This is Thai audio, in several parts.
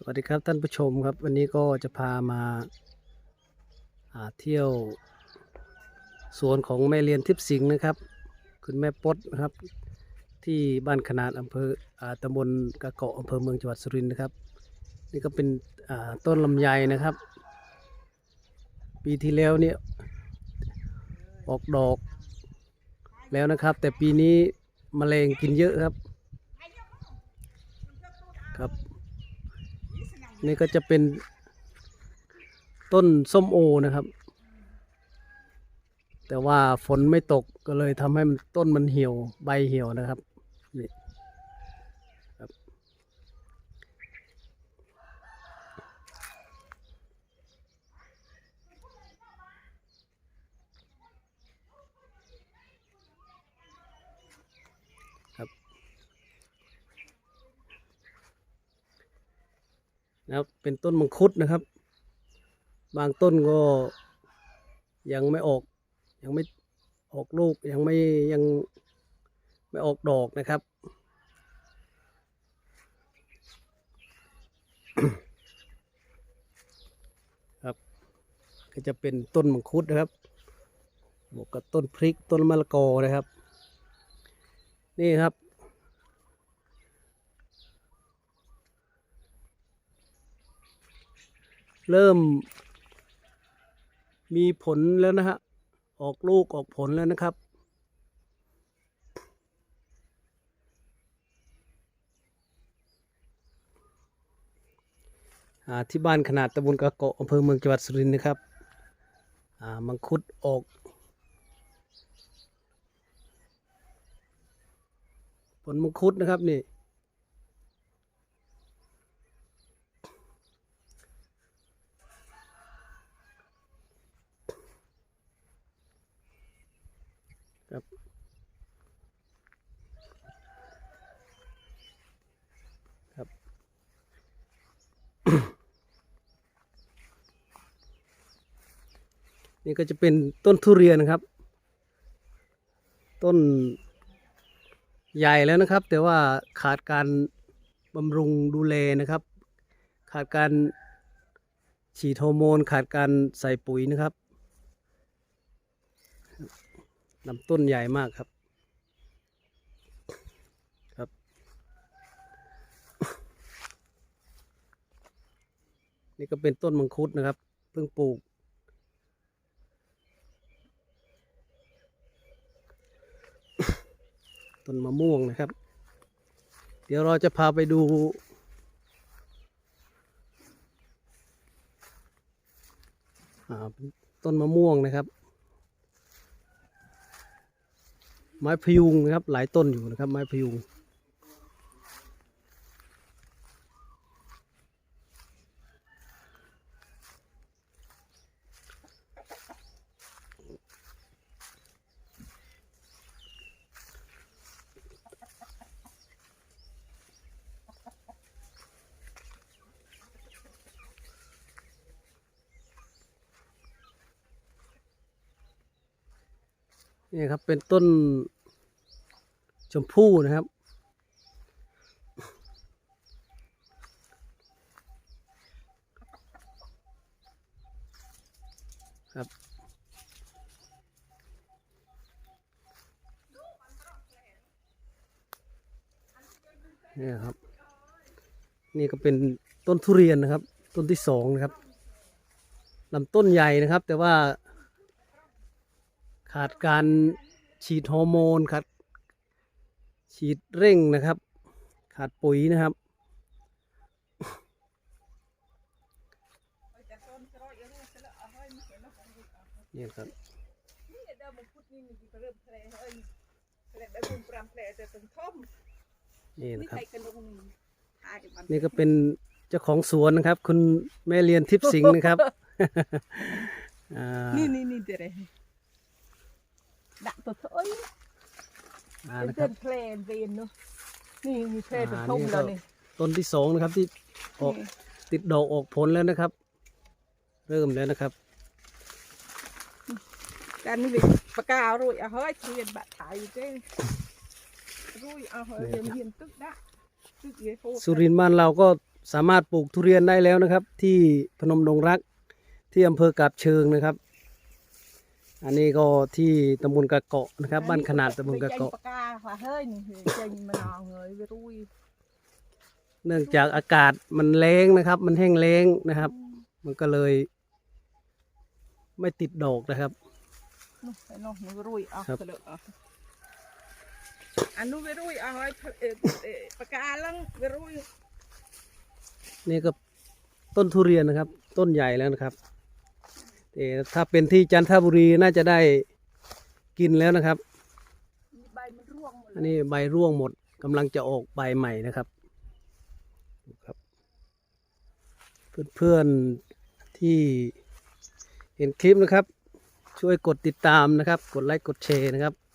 สวัสดีครับท่านผู้ชมครับ วันนี้ก็จะพามาาเที่ยวสวนของแม่เรียนทิพสิงห์นะครับ คุณแม่ปดนะครับ ที่บ้านขนาดอำเภอตำบลกะเกาะอำเภอเมืองจังหวัดสุรินทร์นะครับ นี่ก็เป็นต้นลำไยนะครับ ปีที่แล้วเนี่ยออกดอกแล้วนะครับ แต่ปีนี้มแมลงกินเยอะครับ นี่ก็จะเป็นต้นส้มโอนะครับ แต่ว่าฝนไม่ตกก็เลยทำให้มันต้นมันเหี่ยวใบเหี่ยวนะครับนี่ครับครับ นะครับ เป็นต้นมังคุดนะครับ บางต้นก็ยังไม่ออก ยังไม่ออกลูกยังไม่ยังไม่ออกดอกนะครับ ครับ ก็จะเป็นต้นมังคุดนะครับบวกกับต้นพริกต้นมะละกอนะครับ นี่ครับ เริ่ม มีผลแล้วนะฮะ ออกลูกออกผลแล้วนะครับ ที่บ้านขนาดตำบลกะเกาะอำเภอเมืองจังหวัดสุรินทร์นะครับมังคุดออกผลมังคุดนะครับนี่ ครับ ครับ นี่ก็จะเป็นต้นทุเรียนนะครับ ต้นใหญ่แล้วนะครับ แต่ว่าขาดการบำรุงดูแลนะครับ ขาดการฉีดฮอร์โมน ขาดการใส่ปุ๋ยนะครับลำต้นใหญ่มากครับ ครับ นี่ก็เป็นต้นมังคุดนะครับ เพิ่งปลูก ต้นมะม่วงนะครับ เดี๋ยวเราจะพาไปดูต้นมะม่วงนะครับ ไม้พยุงนะครับ หลายต้นอยู่นะครับ ไม้พยุง นี่ครับเป็นต้นชมพู่นะครับ ครับ นี่ครับ นี่ก็เป็นต้นทุเรียนนะครับ ต้นที่สองนะครับลำต้นใหญ่นะครับ แต่ว่า ขาดการฉีดฮอร์โมนขาดฉีดเร่งนะครับ ขาดปุ๋ยนะครับ นี่ครับนี่เดิมมันพุดนี่มันเริ่มแผลเอ้ยแผลได้บุญปรำแผลแต่ตึงท่อมนี่นี่นะครับใครกันลงทายมันนี่ก็เป็นเจ้าของสวนนะครับ คุณแม่เรียนทิพย์สิงห์นะครับอ่านี่นี่นี่เดี๋ยว เลยดักตัวเอ้ยอ่าเป็นนะคเดิรับนเพลนเวียนเนาะนี่มีเพลนเป็นอ่าท่อมนี่ก็แล้วนี่ต้นที่สองนะครับที่ออกนี่ติดดอกออกผลแล้วนะครับ เริ่มแล้วนะครับ การนี่เลยปากการุ่ยเอาเฮ้ยเรียนบัตรถ่ายอยู่เจ้รุ่ยเอาเฮ้ยเรียนเรียนตึกได้ตึกเยโฟสุรินทร์บ้านเราก็สามารถปลูกทุเรียนได้แล้วนะครับ ที่พนมดงรักที่อำเภอกาบเชิงนะครับ อันนี้ก็ที่ตำบลกะเกาะนะครับ บ้านขนาดตำบลกะเกาะปากกาค่ะเฮ้ยนี่เจงมะนาวเงยไปรุยเนื่องจากอากาศมันแรงนะครับ มันแห้งแล้งนะครับ มันก็เลย ไม่ติดดอกนะครับนู่นไปนู่นนู่นไปรุยเอาครับเถอะเอาอันนู้นไปรุยเอาไว้เอ่อเอ่อปากกาลังไปรุยนี่ก็ต้นทุเรียนนะครับ ต้นใหญ่แล้วนะครับ แต่ถ้าเป็นที่จันทบุรีน่าจะได้กินแล้วนะครับ ใบมันร่วงหมดอันนี้ใบร่วงหมดกำลังจะออกใบใหม่นะครับดูครับ เพื่อนๆที่เห็นคลิปนะครับ ช่วยกดติดตามนะครับ กดไลค์กดแชร์นะครับครับ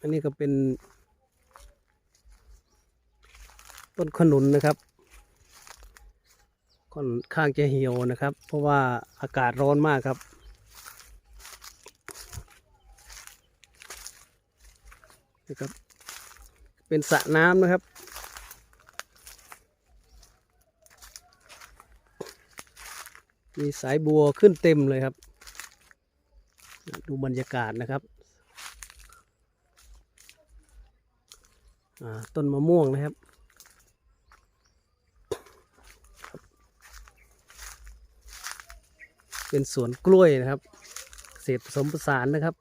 อันนี้ก็เป็น ต้นขนุนนะครับค่อนข้างจะเหี่ยวนะครับ เพราะว่าอากาศร้อนมากครับ นะครับ เป็นสระน้ำนะครับมีสายบัวขึ้นเต็มเลยครับ ดูบรรยากาศนะครับอ่า ต้นมะม่วงนะครับ เป็นสวนกล้วยนะครับ เศษผสมผสานนะครับ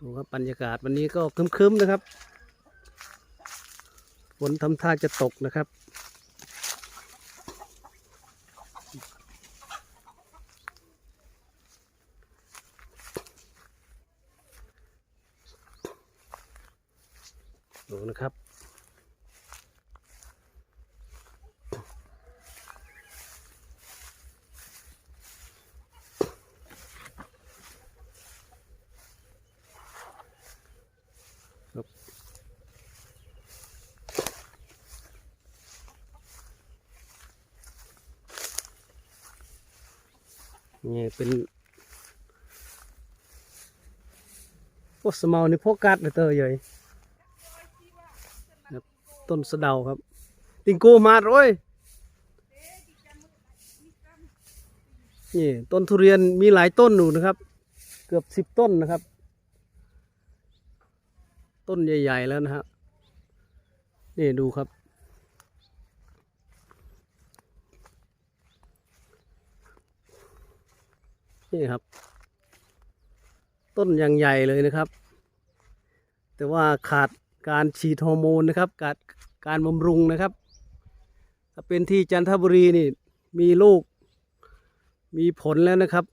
ดูครับบรรยากาศวันนี้ก็ครึ้มๆนะครับ ฝนทำท่าจะตกนะครับ นี่เป็นพวกสมอนี่พวกกัดเลยเตอร์ใหญ่ต้นสะเดาครับ ติงกูมาดโอ้ยนี่ต้นทุเรียนมีหลายต้นอยู่นะครับ เกือบสิบต้นนะครับ ต้นใหญ่ ๆ แล้วนะฮะนี่ดูครับ นี่ครับ ต้นยังใหญ่เลยนะครับ แต่ว่าขาดการฉีดฮอร์โมนนะครับ การการบำรุงนะครับ ถ้าเป็นที่จันทบุรีนี่มีลูก มีผลแล้วนะครับ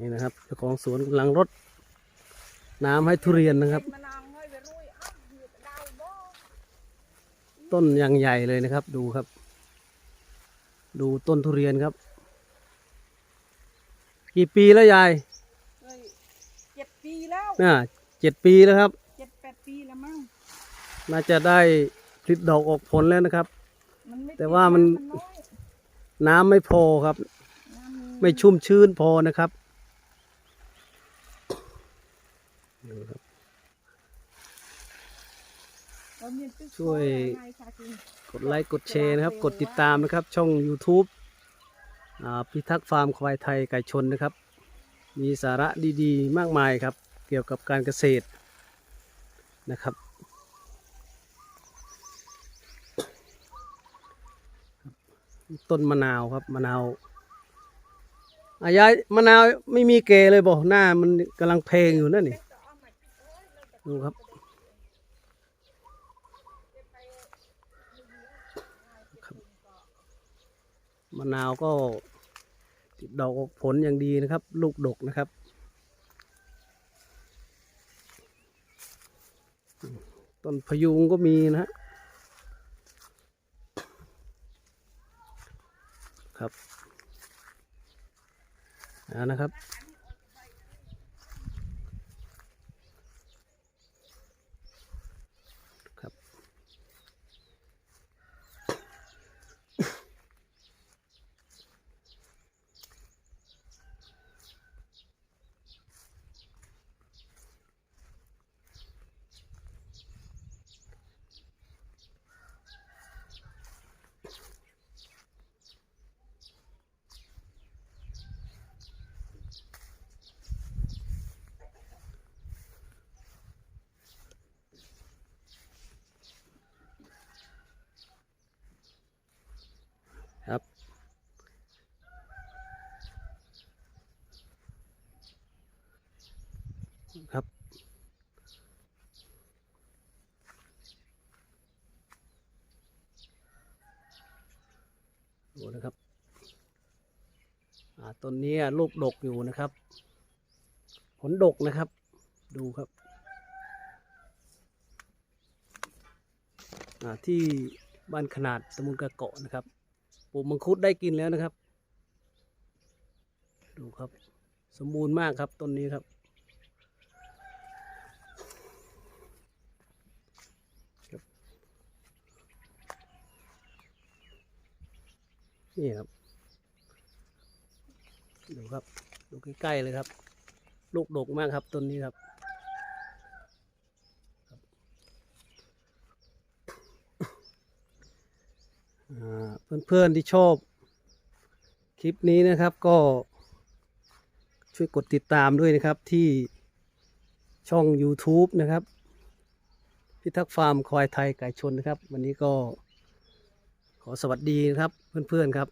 นี่นะครับเจ้าของสวนกำลังรดน้ำให้ทุเรียนนะครับมะนาวเงยไปรุยเอาเหยื่อดาวบ่ต้นอย่างใหญ่เลยนะครับ ดูครับ ดูต้นทุเรียนครับ กี่ปีแล้วยายเฮ้ยเจ็ดปีแล้วน่าเจ็ดปีแล้วครับเจ็ดแปดปีแล้วมั้งน่าจะได้ผลิดอกออกผลแล้วนะครับมันไม่แต่ว่ามันติดน้อยน้ำไม่พอครับน้ำมีไม่ชุ่มชื้นพอนะครับ ดูครับเรามีตึกช่วยไงค่ะคุณกดไลค์กดแชร์นะครับ กดติดตามนะครับ ช่อง YouTube อ่าพิทักษ์ฟาร์มควายไทยไก่ชนนะครับ มีสาระดีๆ มากมายครับ เกี่ยวกับการเกษตรนะครับ ต้นมะนาวครับมะนาวอายายมะนาวไม่มีเกเลยบอกหน้ามันกำลังเพลงอยู่นั่นนี่ ดูครับ มะนาวก็ติดดอกออกผลอย่างดีนะครับ ลูกดกนะครับ ต้นพยุงก็มีนะฮะครับนะครับครับ ต้นนี้ลูกดกอยู่นะครับ ผลดกนะครับ ดูครับที่บ้านขนาดตำบลกระเกาะนะครับปลูกมังคุดได้กินแล้วนะครับ ดูครับ สมบูรณ์มากครับต้นนี้ครับนี่ครับ ดูครับ ดูใกล้ๆเลยครับ ลูกดกมากครับต้นนี้ครับเพื่อนๆที่ชอบคลิปนี้นะครับก็ช่วยกดติดตามด้วยนะครับที่ช่อง YouTube นะครับ พิทักษ์ฟาร์มควายไทยไก่ชนนะครับ วันนี้ก็ขอสวัสดีนะครับเพื่อนๆครับ